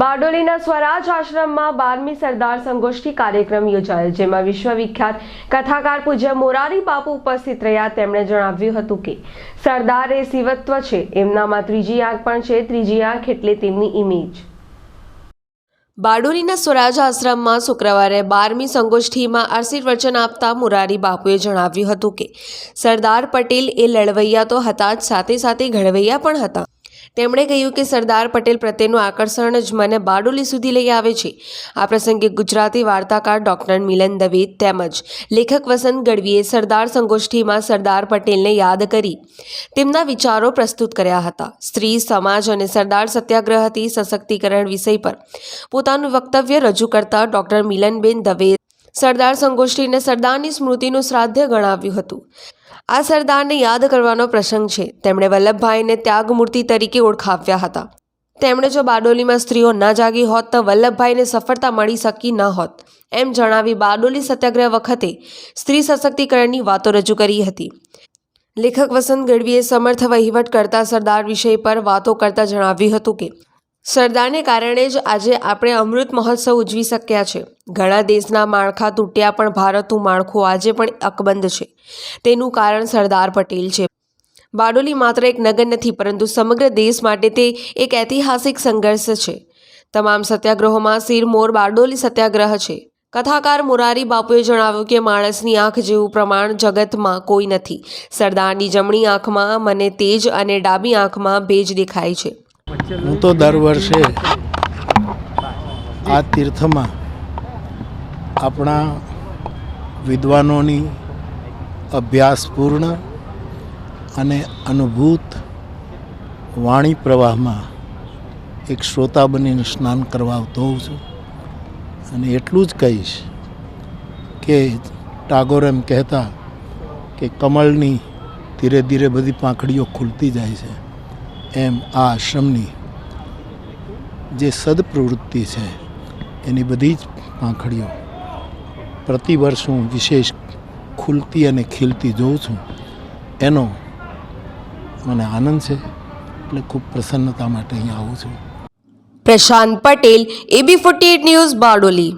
બારડોલીના સ્વરાજ આશ્રમમાં બારમી સરદાર સંગોષ્ઠી કાર્યક્રમ યોજાયો, જેમાં વિશ્વવિખ્યાત કથાકાર પૂજ્ય મોરારી બાપુ ઉપસ્થિત રહ્યા. તેમણે જણાવ્યું હતું કે, સરદાર એ શિવત્વ છે, એમનામાં ત્રીજી આંખ પણ છે, ત્રીજી આંખ એટલે તેમની ઇમેજ બારડોલીના સ્વરાજ આશ્રમમાં શુક્રવારે બારમી સંગોષ્ઠીમાં આશીર્વચન આપતા મુરારી બાપુએ જણાવ્યું હતું કે, સરદાર પટેલ એ લડવૈયા તો હતા જ, સાથે સાથે ઘડવૈયા પણ હતા. તેમણે કહ્યું કે સરદાર પટેલ પ્રત્યેનું આકર્ષણ જ મને બારડોલી સુધી લઈ આવે છે. આ પ્રસંગે ગુજરાતી વાર્તાકાર ડૉક્ટર મિલન દવે તેમજ લેખક વસંત ગઢવીએ સરદાર સંગોષ્ઠીમાં સરદાર પટેલને યાદ કરી તેમના વિચારો પ્રસ્તુત કર્યા હતા. સ્ત્રી, સમાજ અને સરદાર સત્યાગ્રહથી સશક્તિકરણ વિષય પર. પોતાનું વક્તવ્ય રજૂ કરતા ડૉક્ટર મિલનબેન દવે સરદાર સંગોષ્ઠીને સરદારની સ્મૃતિનું શ્રાદ્ધ ગણાવ્યું હતું. આ સરદારને યાદ કરવાનો પ્રસંગ છે. તેમણે વલ્લભભાઈને ત્યાગમૂર્તિ તરીકે ઓળખાવ્યા હતા. તેમણે જો બારડોલીમાં સ્ત્રીઓ ન જાગી હોત તો વલ્લભભાઈને સફળતા મળી શકી ન હોત. એમ જણાવી બારડોલી સત્યાગ્રહ વખતે સ્ત્રી સશક્તિકરણની વાતો રજૂ કરી હતી. લેખક વસંત ગઢવીએ સમર્થ વહીવટ કરતા સરદાર વિષય પર વાતો કરતા જણાવ્યું હતું કે સરદારને કારણે જ આજે આપણે અમૃત મહોત્સવ ઉજવી શક્યા છે. ઘણા દેશના માળખા તૂટ્યા પણ ભારતનું માળખું આજે પણ અકબંધ છે. તેનું કારણ સરદાર પટેલ છે. બારડોલી માત્ર એક નગર નથી, પરંતુ સમગ્ર દેશ માટે તે એક ઐતિહાસિક સંઘર્ષ છે. તમામ સત્યાગ્રહોમાં સિરમોર બારડોલી સત્યાગ્રહ છે. કથાકાર મોરારી બાપુએ જણાવ્યું કે માણસની આંખ જેવું પ્રમાણ જગતમાં કોઈ નથી. સરદારની જમણી આંખમાં મને તેજ અને ડાબી આંખમાં ભેજ દેખાય છે. હું તો દર વર્ષે આ તીર્થમાં આપણા વિદ્વાનોની અભ્યાસપૂર્ણ અને અનુભૂત વાણી પ્રવાહમાં એક શ્રોતા બનીને સ્નાન કરવા આવતો હોઉં છું. અને એટલું જ કહીશ કે ટાગોર એમ કહેતા કે કમળની ધીરે ધીરે બધી પાંખડીઓ ખુલતી જાય છે. એમ આ આશ્રમની જે સદપ્રવૃત્તિ છે, એની બધી જ પાંખડીઓ. પ્રતિવર્ષ હું વિશેષ ખુલતી અને ખીલતી જોઉં છું. એનો મને આનંદ છે, એટલે ખૂબ પ્રસન્નતા માટે અહીંયા આવું છું. Prashant Patel A B forty news Bardoli.